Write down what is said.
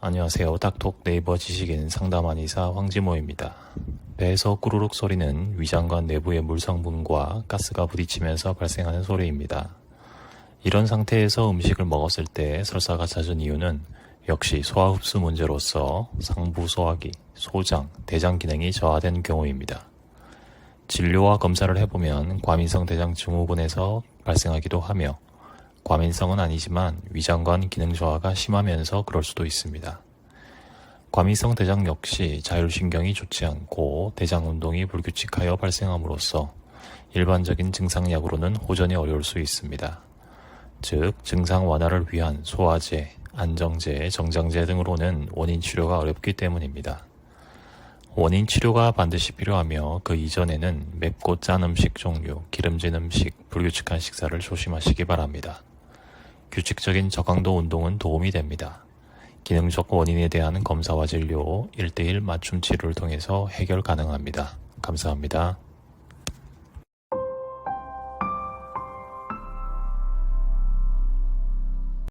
안녕하세요. 닥톡 네이버 지식인 상담한 의사 황지모입니다. 배에서 꾸르륵 소리는 위장관 내부의 물 성분과 가스가 부딪히면서 발생하는 소리입니다. 이런 상태에서 음식을 먹었을 때 설사가 잦은 이유는 역시 소화 흡수 문제로서 상부 소화기, 소장, 대장 기능이 저하된 경우입니다. 진료와 검사를 해보면 과민성 대장 증후군에서 발생하기도 하며 과민성은 아니지만 위장관 기능 저하가 심하면서 그럴 수도 있습니다. 과민성 대장 역시 자율신경이 좋지 않고 대장 운동이 불규칙하여 발생함으로써 일반적인 증상약으로는 호전이 어려울 수 있습니다. 즉, 증상 완화를 위한 소화제, 안정제, 정장제 등으로는 원인 치료가 어렵기 때문입니다. 원인 치료가 반드시 필요하며 그 이전에는 맵고 짠 음식 종류, 기름진 음식, 불규칙한 식사를 조심하시기 바랍니다. 규칙적인 저강도 운동은 도움이 됩니다. 기능적 원인에 대한 검사와 진료, 1대1 맞춤 치료를 통해서 해결 가능합니다. 감사합니다.